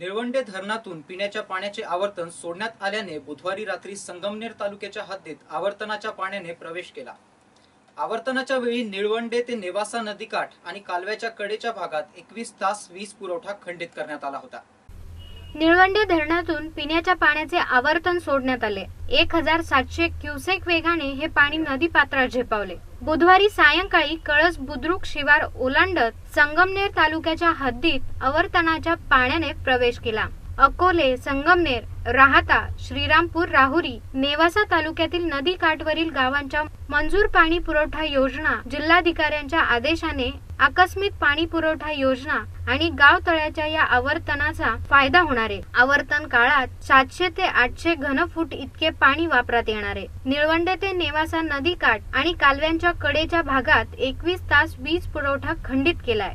निळवंडे धरणातून पिण्याच्या पाण्याचे आवर्तन सोडण्यात आल्याने बुधवारी रात्री संगमनेर तालुक्याच्या हद्दीत आवर्तनाच्या पाण्याने प्रवेश केला. आवर्तनाच्या वेळी निळवंडे ते नेवासा नदीकाठ आणि कालव्याच्या कडेच्या भागात एकवीस तास वीज पुरवठा खंडित करण्यात आला होता. निळवंडे धरणातून पिण्याच्या पाण्याचे आवर्तन सोडण्यात आले. एक हजार सातशे क्युसेक वेगाने हे पाणी नदी पात्रात झेपावले. बुधवारी सायंकाळी कळस बुद्रुक शिवार ओलांडत संगमनेर तालुक्याच्या हद्दीत आवर्तनाच्या पाण्याने प्रवेश केला. अकोले संगमनेर राहाता श्रीरामपूर राहुरी नेवासा तालुक्यातील नदी काठवरील गावांच्या मंजूर पाणी पुरवठा योजना जिल्हाधिकाऱ्यांच्या आदेशाने आकस्मिक पाणी पुरवठा योजना आणि गाव तळ्याच्या या आवर्तनाचा फायदा होणार आहे. आवर्तन काळात सातशे ते आठशे घनफूट इतके पाणी वापरात येणार आहे. निळवंडे ते नेवासा नदीकाठ आणि कालव्यांच्या कडेच्या भागात एकवीस तास वीज पुरवठा खंडित केलाय.